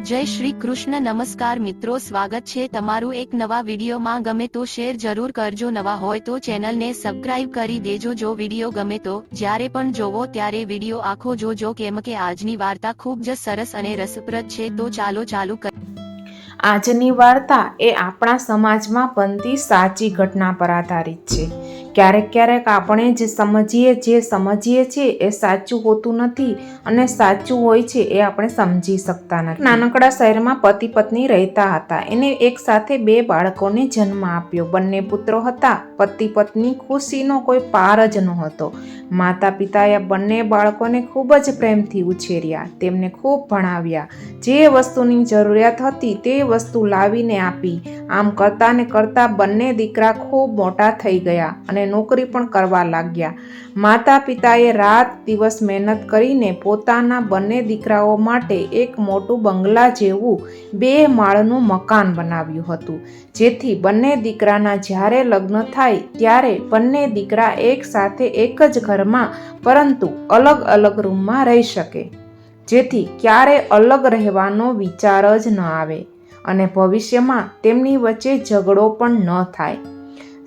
જય શ્રી કૃષ્ણ, નમસ્કાર મિત્રો, સ્વાગત છે તમારું એક નવા વિડીયોમાં. ગમે તો શેર જરૂર કરજો, નવા હોય તો ચેનલને સબસ્ક્રાઇબ કરી દેજો. જો વીડિયો ગમે તો, જ્યારે પણ જોવો ત્યારે વીડિયો આખો જોજો. કેમ કે આજની વાર્તા ખૂબ જ સરસ અને રસપ્રદ છે. તો ચાલો ચાલુ કર આજની વાર્તા એ આપણા સમાજમાં બનતી સાચી ઘટના પર આધારિત છે. ક્યારેક ક્યારેક આપણે જે સમજીએ જે સમજીએ છીએ એ સાચું હોતું નથી અને સાચું હોય છે એ આપણે સમજી શકતા નથી. નાનકડા શહેરમાં પતિ પત્ની રહેતા હતા. એને એક સાથે બે બાળકોને જન્મ આપ્યો. બંને પુત્રો હતા. પતિ પત્ની ખુશીનો કોઈ પાર જ નહોતો. માતા પિતાએ બંને બાળકોને ખૂબ જ પ્રેમથી ઉછેર્યા. તેમને ખૂબ ભણાવ્યા. જે વસ્તુની જરૂરિયાત હતી તે વસ્તુ લાવીને આપી. આમ કરતા ને કરતા બંને દીકરા ખૂબ મોટા થઈ ગયા અને નોકરી પણ કરવા લાગ્યા. માતા પિતાએ રાત દિવસ મહેનત કરીને પોતાના બંને દીકરાઓ માટે એક મોટું બંગલા જેવું બે માળનું મકાન બનાવ્યું હતું. જેથી બંને દીકરાના જ્યારે લગ્ન થાય ત્યારે બંને દીકરા એક સાથે એક જ ઘરમાં પરંતુ અલગ અલગ રૂમમાં રહી શકે. જેથી ક્યારે અલગ રહેવાનો વિચાર જ ન આવે અને ભવિષ્યમાં તેમની વચ્ચે ઝઘડો પણ ન થાય.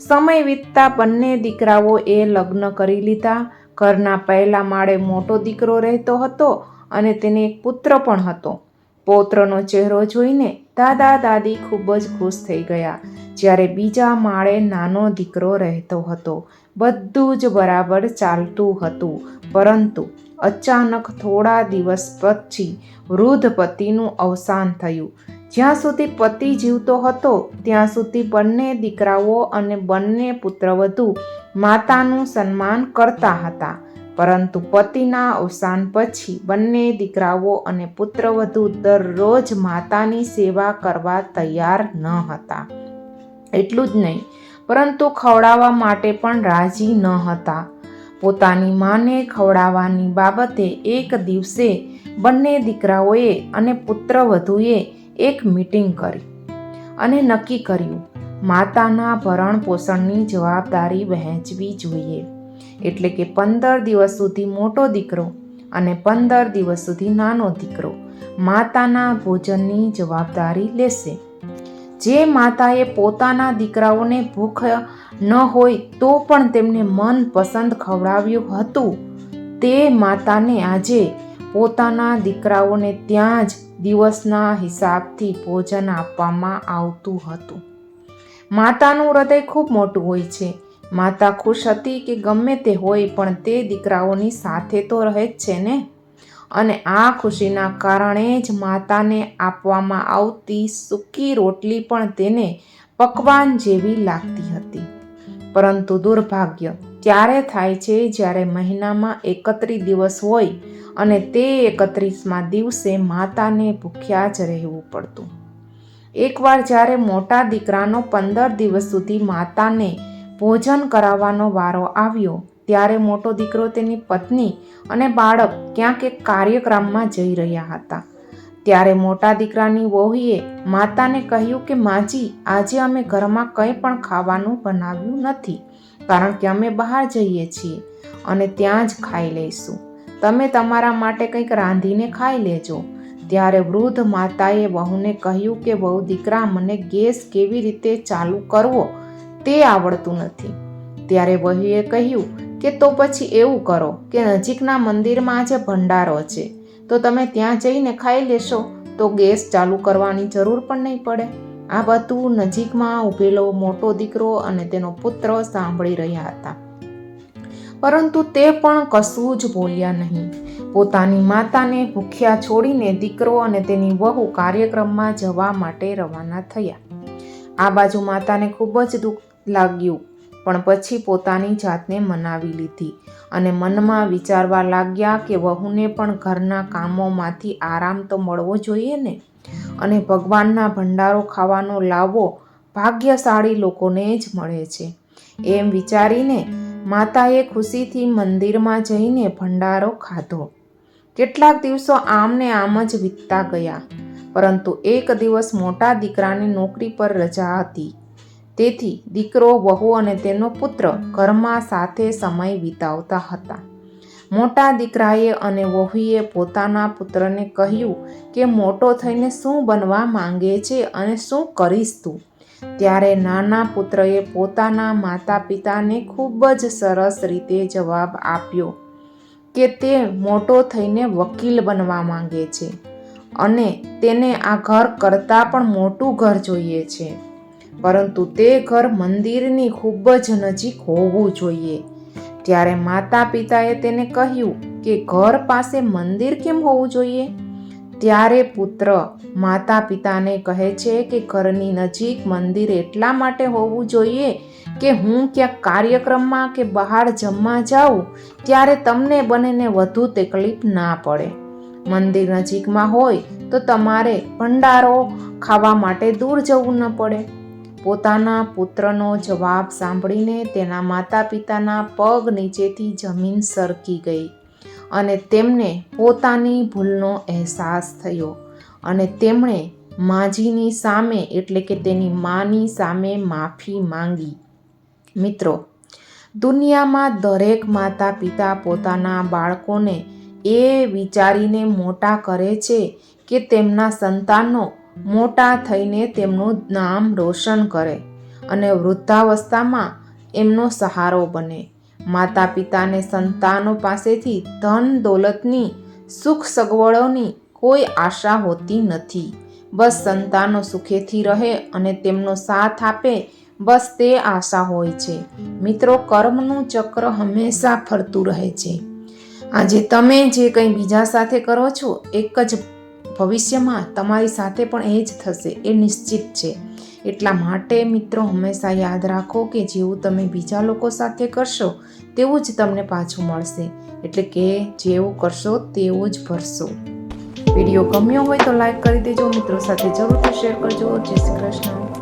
સમય વીતતા બંને દીકરાઓ એ લગ્ન કરી લીધા. ઘરના પહેલા માળે મોટો દીકરો રહેતો હતો અને તેને એક પુત્ર પણ હતો. પૌત્રનો ચહેરો જોઈને દાદા દાદી ખૂબ જ ખુશ થઈ ગયા. જ્યારે બીજા માળે નાનો દીકરો રહેતો હતો. બધું જ બરાબર ચાલતું હતું. પરંતુ અચાનક થોડા દિવસ પછી વૃદ્ધ પતિનું અવસાન થયું. જ્યાં સુધી પતિ જીવતો હતો, ત્યાં સુધી બંને દીકરાઓ અને બંને પુત્રવધુ માતાનું સન્માન કરતા હતા. પરંતુ પતિના અવસાન પછી બંને દીકરાઓ અને પુત્રવધુ દરરોજ માતાની સેવા કરવા તૈયાર ન હતા. એટલું જ નહીં, પરંતુ ખવડાવવા માટે પણ રાજી ન હતા. પોતાની માને ખવડાવવાની બાબતે એક દિવસે બંને દીકરાઓએ અને પુત્રવધુએ એક મીટિંગ કરી અને નક્કી કર્યું, માતાના ભરણ પોષણની જવાબદારી વહેંચવી જોઈએ. એટલે કે પંદર દિવસ સુધી મોટો દીકરો અને પંદર દિવસ સુધી નાનો દીકરો માતાના ભોજનની જવાબદારી લેશે. જે માતાએ પોતાના દીકરાઓને ભૂખ ન હોય તો પણ તેમને મનપસંદ ખવડાવ્યું હતું, તે માતાને આજે પોતાના દીકરાઓને ત્યાં જ દિવસના હિસાબથી ભોજન આપવામાં આવતું હતું. માતાનું હૃદય ખૂબ મોટું હોય છે. માતા ખુશ હતી કે ગમે તે હોય પણ તે દીકરાઓની સાથે તો રહે જ છે ને? અને આ ખુશીના કારણે જ માતાને આપવામાં આવતી સૂકી રોટલી પણ તેને પકવાન જેવી લાગતી હતી. પરંતુ દુર્ભાગ્ય, ત્યારે થાય છે જ્યારે મહિનામાં એકત્રીસ દિવસ હોય અને તે એકત્રીસમાં દિવસે માતાને ભૂખ્યા જ રહેવું પડતું. એકવાર જ્યારે મોટા દીકરાનો પંદર દિવસ સુધી માતાને ભોજન કરાવવાનો વારો આવ્યો, ત્યારે મોટો દીકરો તેની પત્ની અને બાળક ક્યાંક એક કાર્યક્રમમાં જઈ રહ્યા હતા. ત્યારે મોટા દીકરાની વહુએ માતાને કહ્યું કે, માજી, આજે અમે ઘરમાં કંઈ પણ ખાવાનું બનાવ્યું નથી, કારણ કે અમે બહાર જઈએ છીએ અને ત્યાં જ ખાઈ લઈશું. તમે તમારા માટે કંઈક રાંધીને ખાઈ લેજો. ત્યારે વૃદ્ધ માતાએ વહુને કહ્યું કે, વહુ દીકરા, મને ગેસ કેવી રીતે ચાલુ કરવો તે આવડતું નથી. ત્યારે વહુએ કહ્યું કે, તો પછી એવું કરો કે નજીકના મંદિરમાં આજે ભંડારો છે, તો તમે ત્યાં જઈને ખાઈ લેશો, તો ગેસ ચાલુ કરવાની જરૂર પણ નહીં પડે. આ બધું નજીકમાં ઊભેલો મોટો દીકરો અને તેનો પુત્ર સાંભળી રહ્યા હતા. પરંતુ તે પણ કશું જ બોલ્યા નહીં. પોતાની માતાને ભૂખ્યા છોડીને દીકરો અને તેની વહુ કાર્યક્રમમાં જવા માટે રવાના થયા. આ બાજુ માતાને ખૂબ જ દુઃખ લાગ્યું, પણ પછી પોતાની જાતને મનાવી લીધી અને મનમાં વિચારવા લાગ્યા કે વહુને પણ ઘરના કામોમાંથી આરામ તો મળવો જોઈએ ને? અને ભગવાનના ભંડારો ખાવાનો લાવો ભાગ્યશાળી લોકોને જ મળે છે. એમ વિચારીને માતાએ ખુશીથી મંદિરમાં જઈને ભંડારો ખાધો. કેટલાક દિવસો આમને આમ જ વીતતા ગયા, પરંતુ એક દિવસ મોટા દીકરાની નોકરી પર રજા હતી. તેથી દીકરો, વહુ અને તેનો પુત્ર ઘરમાં સાથે સમય વિતાવતા હતા. મોટા દીકરાએ અને વહુએ પોતાના પુત્રને કહ્યું કે, મોટો થઈને શું બનવા માંગે છે અને શું કરીશ તું? ત્યારે નાના પુત્રએ પોતાના માતા પિતાને ખૂબ જ સરસ રીતે જવાબ આપ્યો કે તે મોટો થઈને વકીલ બનવા માંગે છે અને તેને આ ઘર કરતાં પણ મોટું ઘર જોઈએ છે. પરંતુ તે ઘર મંદિરની ખૂબ જ નજીક હોવું જોઈએ. ત્યારે માતા પિતાએ તેને કહ્યું કે ઘર પાસે મંદિર કેમ હોવું જોઈએ? ત્યારે પુત્ર માતા પિતાને કહે છે કે ઘરની નજીક મંદિર એટલા માટે હોવું જોઈએ કે હું ક્યાંક કાર્યક્રમમાં કે બહાર જમવા જાઉં ત્યારે તમને બંનેને વધુ તકલીફ ના પડે. મંદિર નજીકમાં હોય તો તમારે ભંડારો ખાવા માટે દૂર જવું ન પડે. પોતાના પુત્રનો જવાબ સાંભળીને તેના માતા પિતાના પગ નીચેથી જમીન સરકી ગઈ. અને તેમને પોતાની ભૂલનો અહેસાસ થયો. અને તેમણે માજીની સામે, એટલે કે તેની માની સામે માફી માંગી. મિત્રો, દુનિયામાં દરેક માતા પિતા પોતાના બાળકોને એ વિચારીને મોટા કરે છે કે તેમના સંતાનો મોટા થઈને તેમનું નામ રોશન કરે અને વૃદ્ધાવસ્થામાં એમનો સહારો બને. માતા પિતાને સંતાનો પાસેથી ધન દોલતની, સુખ સગવડોની કોઈ આશા હોતી નથી. બસ સંતાનો સુખેથી રહે અને તેમનો સાથ આપે, બસ તે આશા હોય છે. મિત્રો, કર્મનું ચક્ર હંમેશા ફરતું રહે છે. આજે તમે જે કંઈ બીજા સાથે કરો છો, એક જ ભવિષ્યમાં તમારી સાથે પણ એ જ થશે, એ નિશ્ચિત છે. એટલા માટે મિત્રો હંમેશા યાદ રાખો કે જેવું તમે બીજા લોકો સાથે કરશો, તેવું જ તમને પાછું મળશે. એટલે કે જેવું કરશો, તેવું જ ભરશો. વીડિયો ગમ્યો હોય તો લાઈક કરી દેજો, મિત્રો સાથે જરૂરથી શેર કરજો. જય શ્રી કૃષ્ણ.